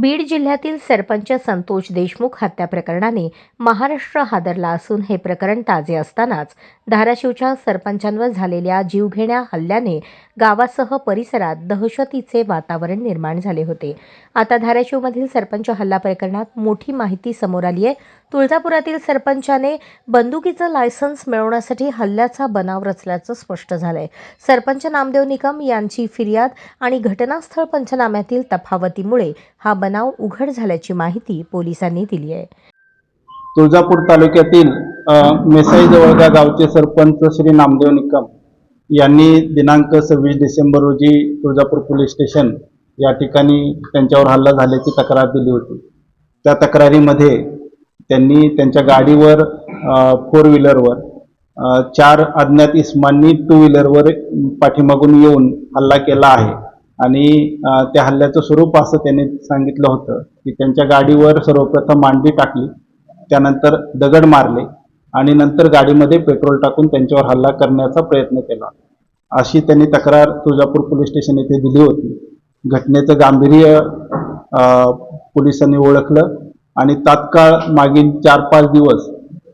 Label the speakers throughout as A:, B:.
A: बीड जिल्ह्यातील सरपंच संतोष देशमुख हत्या प्रकरणाने महाराष्ट्र हादरला असून हे प्रकरण ताजे असतानाच धाराशिवच्या सरपंचांवर झालेल्या जीवघेण्या हल्ल्याने गावासह परिसरात दहशतीचे वातावरण निर्माण झाले होते. आता धाराशिवमधील सरपंच हल्ला प्रकरणात मोठी माहिती समोर आली आहे. तुळजापुरातील सरपंचाने बंदुकीचं लायसन्स मिळवण्यासाठी हल्ल्याचा बनाव रचल्याचं स्पष्ट झालंय. सरपंच नामदेव निकम यांची फिर्याद आणि घटनास्थळ पंचनाम्यातील तफावतीमुळे हा बनाव उघड झाल्याची माहिती पोलिसांनी दिली आहे.
B: तुळजापूर तालुक्यातील मेसाई जवळगा गावचे सरपंच श्री नामदेव निकम यांनी दिनांक सव्वीस डिसेंबर रोजी तुळजापूर पोलीस स्टेशन या ठिकाणी त्यांच्यावर हल्ला झाल्याची तक्रार दिली होती. त्या तक्रारीमध्ये त्यांनी त्यांच्या गाडीवर फोर व्हीलरवर चार अज्ञात इस्मांनी टू व्हीलरवर पाठीमागून येऊन हल्ला केला आहे. आणि त्या हल्ल्याचं स्वरूप असं त्यांनी सांगितलं होतं की त्यांच्या गाडीवर सर्वप्रथम मांडी टाकली त्यानंतर दगड मारले आणि नंतर गाडीमध्ये पेट्रोल टाकून त्यांच्यावर हल्ला करण्याचा प्रयत्न केला. अशी त्यांनी तक्रार तुळजापूर पोलीस स्टेशन येथे दिली होती. घटनेचं गांभीर्य पोलिसांनी ओळखलं आणि तात्काळ मागील चार पाच दिवस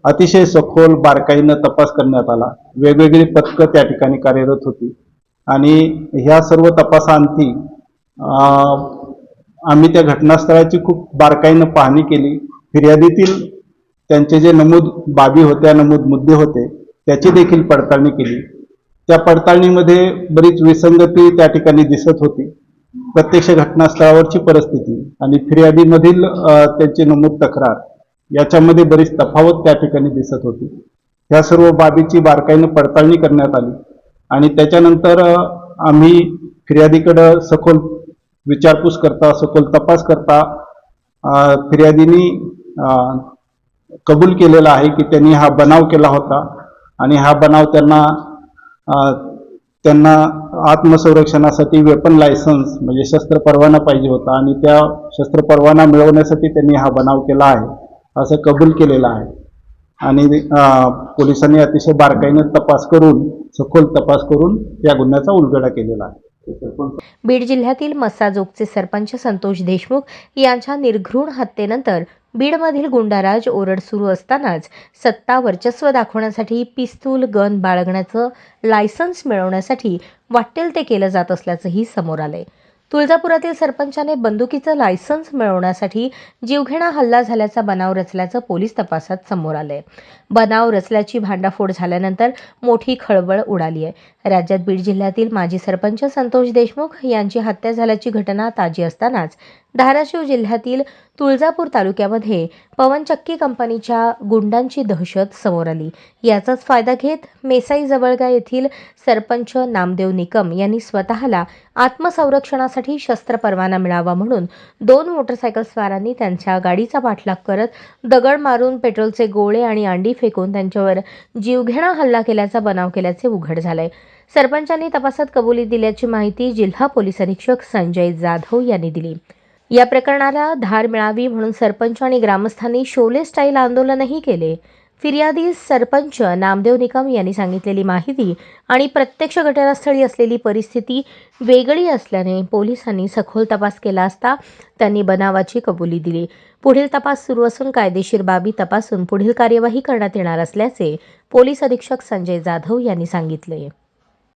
B: अतिशय सखोल बारकाईनं तपास करण्यात आला. वेगवेगळी पथकं त्या ठिकाणी कार्यरत होती. आणि ह्या सर्व तपासांती आम्ही त्या घटनास्थळाची खूप बारकाईनं पाहणी केली. फिर्यादीतील त्यांचे जे नमूद बाबी होत्या नमूद मुद्दे होते त्याची देखील पडताळणी केली. त्या पडताळणीमध्ये बरीच विसंगती त्या ठिकाणी दिसत होती. प्रत्यक्ष घटनास्थळावरची परिस्थिती आणि फिर्यादीमधील त्यांची नमूद तक्रार याच्यामध्ये बरीच तफावत त्या ठिकाणी दिसत होती. ह्या सर्व बाबीची बारकाईनं पडताळणी करण्यात आली. आणि त्याच्यानंतर आम्ही फिर्यादीकडं सखोल विचारपूस करता सखोल तपास करता. फिर्यादीनी कबूल केलेला आहे की त्यांनी हा बनाव केला होता आणि हा बनाव त्यांना त्यांना आत्मसंरक्षणासाठी वेपन लायसन्स म्हणजे शस्त्र परवाना पाहिजे होता आणि त्या शस्त्र परवाना मिळवण्यासाठी त्यांनी हा बनाव केला आहे असं कबूल केलेलं आहे. आणि पोलिसांनी अतिशय बारकाईने तपास करून सखोल तपास करून या गुन्ह्याचा उलगडा केलेला आहे.
A: बीड जिल्ह्यातील मस्साजोगचे सरपंच संतोष देशमुख यांच्या निर्घृण हत्येनंतर बीडमधील गुंडाराज ओरड सुरू असतानाच सत्ता वर्चस्व दाखवण्यासाठी पिस्तूल गन बाळगण्याचं लायसन्स मिळवण्यासाठी वाटेल ते केलं जात असल्याचंही समोर आलंय. तुळजापुरातील सरपंचाने बंदुकीचं लायसन्स मिळवण्यासाठी जीवघेणा हल्ला झाल्याचा बनाव रचल्याचं पोलीस तपासात समोर आलंय. बनाव रचल्याची भांडाफोड झाल्यानंतर मोठी खळबळ उडाली आहे. राज्यात बीड जिल्ह्यातील माजी सरपंच संतोष देशमुख यांची हत्या झाल्याची घटना ताजी असतानाच धाराशिव जिल्ह्यातील तुळजापूर तालुक्यामध्ये पवनचक्की कंपनीच्या गुंडांची दहशत समोर आली. याचाच फायदा घेत मेसाई जवळगा येथील सरपंच नामदेव निकम यांनी स्वतःला आत्मसंरक्षणासाठी शस्त्र परवाना मिळावा म्हणून दोन मोटरसायकल स्वारांनी त्यांच्या गाडीचा पाठलाग करत दगड मारून पेट्रोलचे गोळे आणि अंडी फेकून त्यांच्यावर जीवघेणा हल्ला केल्याचा बनाव केल्याचे उघड झालंय. सरपंचांनी तपासात कबुली दिल्याची माहिती जिल्हा पोलीस अधीक्षक संजय जाधव यांनी दिली. या प्रकरणाला धार मिळावी म्हणून सरपंच आणि ग्रामस्थांनी शोले स्टाईल आंदोलनही केले. फिर्यादी सरपंच नामदेव निकम यांनी सांगितलेली माहिती आणि प्रत्यक्ष घटनास्थळी असलेली परिस्थिती वेगळी असल्याने पोलिसांनी सखोल तपास केला असता त्यांनी बनावाची कबुली दिली. पुढील तपास सुरू असून कायदेशीर बाबी तपासून पुढील कार्यवाही करण्यात येणार असल्याचे पोलीस अधीक्षक संजय जाधव यांनी सांगितले.